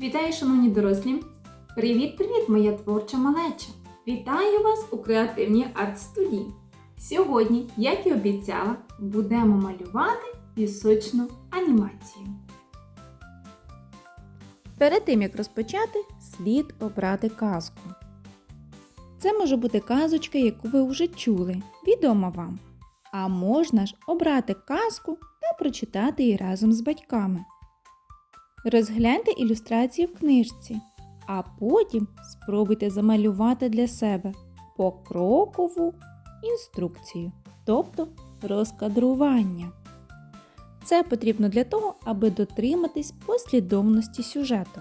Вітаю, шановні дорослі! Привіт-привіт, моя творча малеча! Вітаю вас у креативній арт-студії. Сьогодні, як і обіцяла, будемо малювати пісочну анімацію. Перед тим як розпочати, слід обрати казку. Це може бути казочка, яку ви вже чули, відома вам. А можна ж обрати казку та прочитати її разом з батьками. Розгляньте ілюстрації в книжці, а потім спробуйте замалювати для себе покрокову інструкцію, тобто розкадрування. Це потрібно для того, аби дотриматись послідовності сюжету.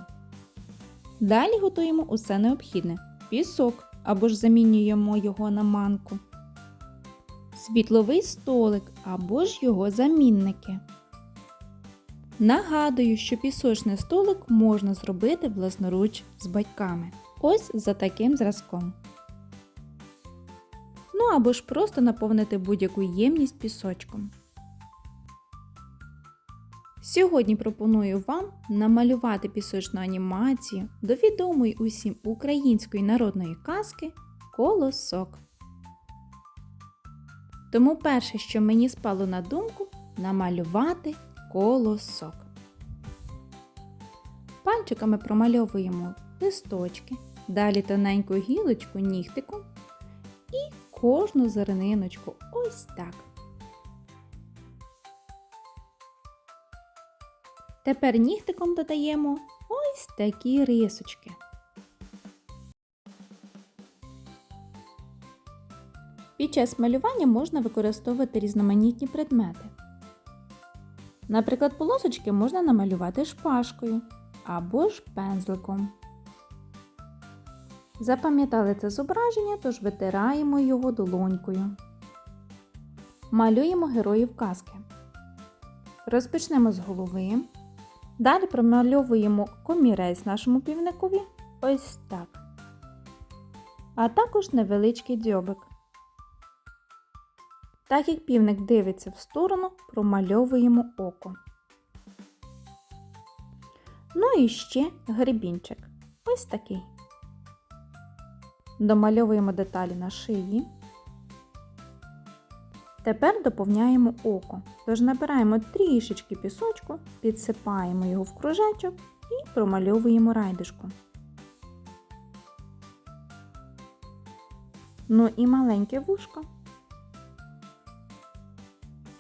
Далі готуємо усе необхідне: пісок або ж замінюємо його на манку, світловий столик або ж його замінники. Нагадую, що пісочний столик можна зробити власноруч з батьками. Ось за таким зразком. Ну або ж просто наповнити будь-яку ємність пісочком. Сьогодні пропоную вам намалювати пісочну анімацію до відомої усім української народної казки Колосок. Тому перше, що мені спало на думку, намалювати колосок. Пальчиками промальовуємо листочки, далі тоненьку гілочку нігтиком і кожну зерниночку ось так. Тепер нігтиком додаємо ось такі рисочки. Під час малювання можна використовувати різноманітні предмети. Наприклад, полосочки можна намалювати шпажкою або ж пензликом. Запам'ятали це зображення, тож витираємо його долонькою. Малюємо героїв казки. Розпочнемо з голови. Далі промальовуємо комірець нашому півникові ось так. А також невеличкий дзьобик. Так як півник дивиться в сторону, промальовуємо око. Ну і ще гребінчик. Ось такий. Домальовуємо деталі на шиї. Тепер доповняємо око. Тож набираємо трішечки пісочку, підсипаємо його в кружечок і промальовуємо райдишку. Ну і маленьке вушко.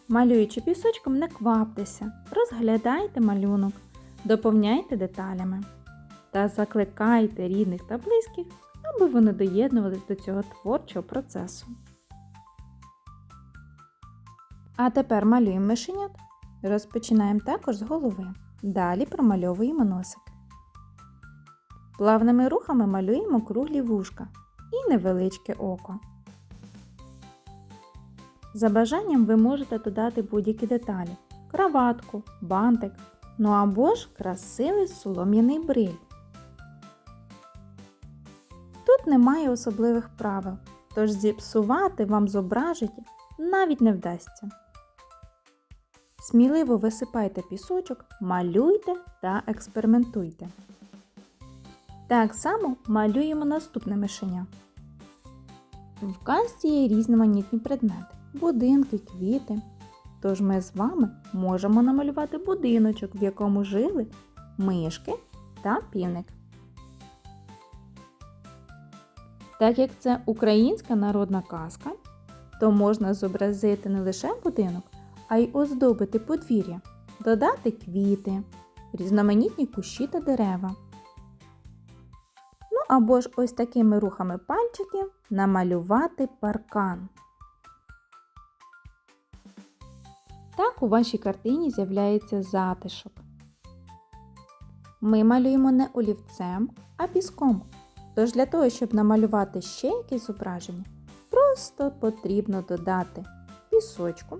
Малюючи пісочком, не кваптеся, розглядайте малюнок, доповняйте деталями та закликайте рідних та близьких, аби вони доєднувались до цього творчого процесу. А тепер малюємо мишенят. Розпочинаємо також з голови. Далі промальовуємо носик. Плавними рухами малюємо круглі вушка і невеличке око. За бажанням ви можете додати будь-які деталі: краватку, бантик, ну або ж красивий солом'яний бриль. Тут немає особливих правил, тож зіпсувати вам зображення навіть не вдасться. Сміливо висипайте пісочок, малюйте та експериментуйте. Так само малюємо наступне мишеня. В касті є різноманітні предмети, будинки, квіти. Тож ми з вами можемо намалювати будиночок, в якому жили мишки та півник. Так як це українська народна казка, то можна зобразити не лише будинок, а й оздобити подвір'я, додати квіти, різноманітні кущі та дерева. Ну або ж ось такими рухами пальчиків намалювати паркан. Так у вашій картині з'являється затишок. Ми малюємо не олівцем, а піском. Тож для того, щоб намалювати ще якесь зображення, просто потрібно додати пісочку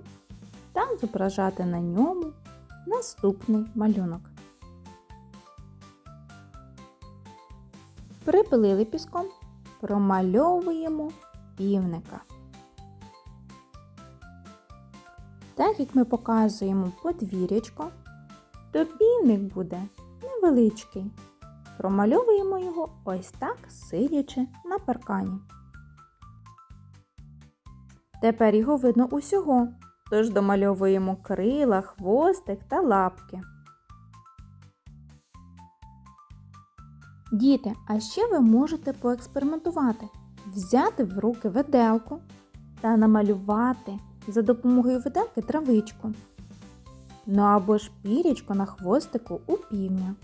та зображати на ньому наступний малюнок. Припилили піском, промальовуємо півника. Так як ми показуємо подвір'ячко, то півник буде невеличкий, Промальовуємо його ось так, сидячи на паркані. Тепер його видно усього, тож домальовуємо крила, хвостик та лапки. Діти, а ще ви можете поекспериментувати, взяти в руки виделку та намалювати за допомогою виделки травичку. Ну або ж пірічко на хвостику у півня.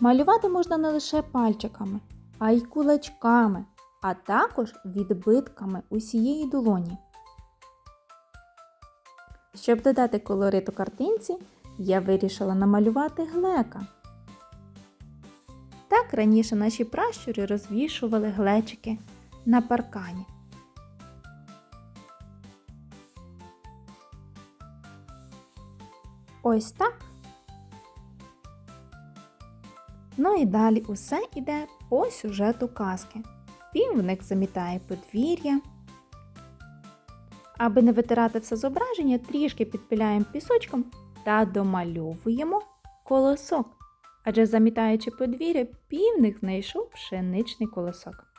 Малювати можна не лише пальчиками, а й кулачками, а також відбитками усієї долоні. Щоб додати колориту картинці, я вирішила намалювати глека. Так раніше наші пращури розвішували глечики на паркані. Ось так. Ну і далі усе йде по сюжету казки. Півник замітає подвір'я. Аби не витирати все зображення, трішки підпиляємо пісочком та домальовуємо колосок. Адже замітаючи подвір'я, півник знайшов пшеничний колосок.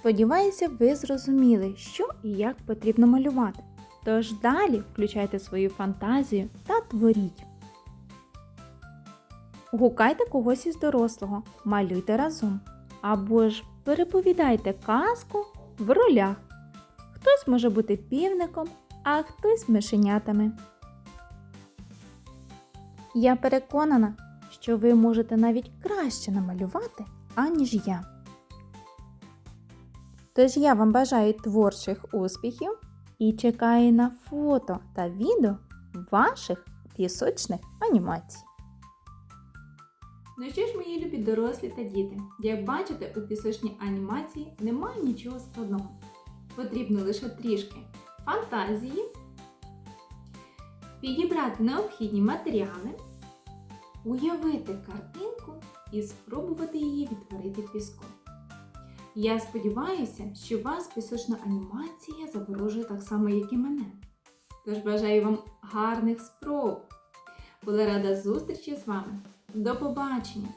Сподіваюся, ви зрозуміли, що і як потрібно малювати. Тож далі включайте свою фантазію та творіть. Гукайте когось із дорослого, малюйте разом. Або ж переповідайте казку в ролях. Хтось може бути півником, а хтось мишенятами. Я переконана, що ви можете навіть краще намалювати, аніж я. Тож я вам бажаю творчих успіхів і чекаю на фото та відео ваших пісочних анімацій. Ну що ж, мої любі дорослі та діти, як бачите, у пісочній анімації немає нічого складного. Потрібно лише трішки фантазії, підібрати необхідні матеріали, уявити картинку і спробувати її відтворити піском. Я сподіваюся, що вас пісочна анімація заворожує так само, як і мене. Тож бажаю вам гарних спроб! Була рада зустрічі з вами. До побачення!